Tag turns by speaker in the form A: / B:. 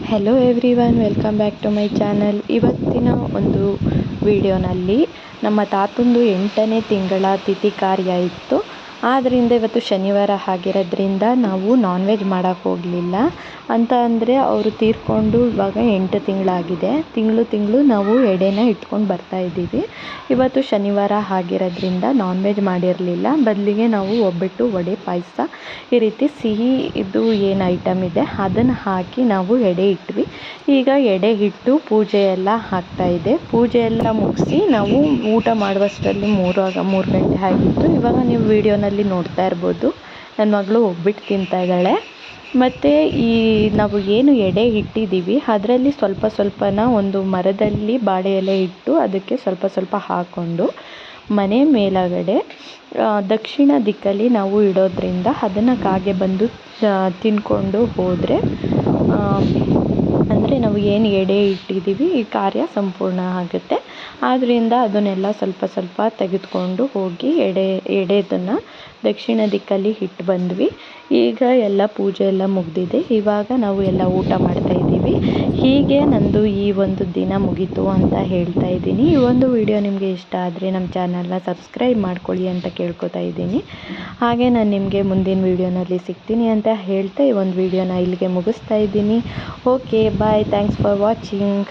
A: Hello everyone welcome back to my channel ಇವತ್ತಿನ ಒಂದು ವಿಡಿಯೋನಲ್ಲಿ ನಮ್ಮ ತಾತಂದು ಎಂಟನೇ ತಿಂಗಳ ತಿಥಿ ಕಾರ್ಯ ಇತ್ತು. ಆದ್ದರಿಂದ ಇವತ್ತು ಶನಿವಾರ ಆಗಿರೋದ್ರಿಂದ ನಾವು ನಾನ್ ವೆಜ್ ಮಾಡೋಕ್ಕೆ ಹೋಗಲಿಲ್ಲ. ಅಂತ ಅಂದರೆ ಅವರು ತೀರಿಕೊಂಡು ಇವಾಗ ಎಂಟು ತಿಂಗಳಾಗಿದೆ. ತಿಂಗಳು ತಿಂಗಳು ನಾವು ಎಡೆನ ಇಟ್ಕೊಂಡು ಬರ್ತಾ ಇದ್ದೀವಿ. ಇವತ್ತು ಶನಿವಾರ ಆಗಿರೋದ್ರಿಂದ ನಾನ್ ವೆಜ್ ಮಾಡಿರಲಿಲ್ಲ. ಬದಲಿಗೆ ನಾವು ಒಬ್ಬಟ್ಟು ವಡೆ ಪಾಯಸ ಈ ರೀತಿ ಸಿಹಿ ಇದು ಏನು ಐಟಮ್ ಇದೆ ಅದನ್ನು ಹಾಕಿ ನಾವು ಎಡೆ ಇಟ್ವಿ. ಈಗ ಎಡೆ ಇಟ್ಟು ಪೂಜೆ ಎಲ್ಲ ಇದೆ. ಪೂಜೆ ಎಲ್ಲ ಮುಗಿಸಿ ನಾವು ಊಟ ಮಾಡುವಷ್ಟರಲ್ಲಿ ಮೂರು ಆಗ ಮೂರು ಗಂಟೆ ಆಗಿತ್ತು. ಇವಾಗ ನೀವು ವಿಡಿಯೋನಲ್ಲಿ ನೋಡ್ತಾ ಇರ್ಬೋದು. ನನ್ನ ಮಗಳು ಒಬ್ಬಿಟ್ಟು ತಿಂತಾ ಇದ್ದಾಳೆ. ಮತ್ತು ಈ ನಾವು ಏನು ಎಡೆ ಇಟ್ಟಿದ್ದೀವಿ ಅದರಲ್ಲಿ ಸ್ವಲ್ಪ ಸ್ವಲ್ಪನ ಒಂದು ಮರದಲ್ಲಿ ಬಾಳೆ ಎಲೆ ಇಟ್ಟು ಅದಕ್ಕೆ ಸ್ವಲ್ಪ ಸ್ವಲ್ಪ ಹಾಕ್ಕೊಂಡು ಮನೆ ಮೇಲಗಡೆ ದಕ್ಷಿಣ ದಿಕ್ಕಲ್ಲಿ ನಾವು ಇಡೋದ್ರಿಂದ ಅದನ್ನು ಕಾಗೆ ಬಂದು ತಿನ್ಕೊಂಡು ಹೋದರೆ ಅಂದರೆ ನಾವು ಏನು ಎಡೆ ಇಟ್ಟಿದ್ದೀವಿ ಈ ಕಾರ್ಯ ಸಂಪೂರ್ಣ ಆಗುತ್ತೆ. ಆದ್ದರಿಂದ ಅದನ್ನೆಲ್ಲ ಸ್ವಲ್ಪ ಸ್ವಲ್ಪ ತೆಗೆದುಕೊಂಡು ಹೋಗಿ ಎಡೆ, ಎಡೆದನ್ನು ದಕ್ಷಿಣ ದಿಕ್ಕಲ್ಲಿ ಇಟ್ಟು ಬಂದ್ವಿ. ಈಗ ಎಲ್ಲ ಪೂಜೆ ಎಲ್ಲ ಮುಗಿದಿದೆ. ಇವಾಗ ನಾವು ಎಲ್ಲ ಊಟ ಮಾಡ್ತಾ ಇದ್ದೀವಿ. ಹೀಗೆ ನಂದು ಈ ಒಂದು ದಿನ ಮುಗೀತು ಅಂತ ಹೇಳ್ತಾ ಇದ್ದೀನಿ. ಈ ಒಂದು ವಿಡಿಯೋ ನಿಮಗೆ ಇಷ್ಟ ಆದರೆ ನಮ್ಮ ಚಾನಲ್ನ ಸಬ್ಸ್ಕ್ರೈಬ್ ಮಾಡ್ಕೊಳ್ಳಿ ಅಂತ ಕೇಳ್ಕೊತಾ ಇದ್ದೀನಿ. ಹಾಗೆ ನಾನು ನಿಮಗೆ ಮುಂದಿನ ವೀಡಿಯೋನಲ್ಲಿ ಸಿಗ್ತೀನಿ ಅಂತ ಹೇಳ್ತಾ ಈ ಒಂದು ವಿಡಿಯೋನ ಇಲ್ಲಿಗೆ ಮುಗಿಸ್ತಾ ಇದ್ದೀನಿ. Okay bye thanks for watching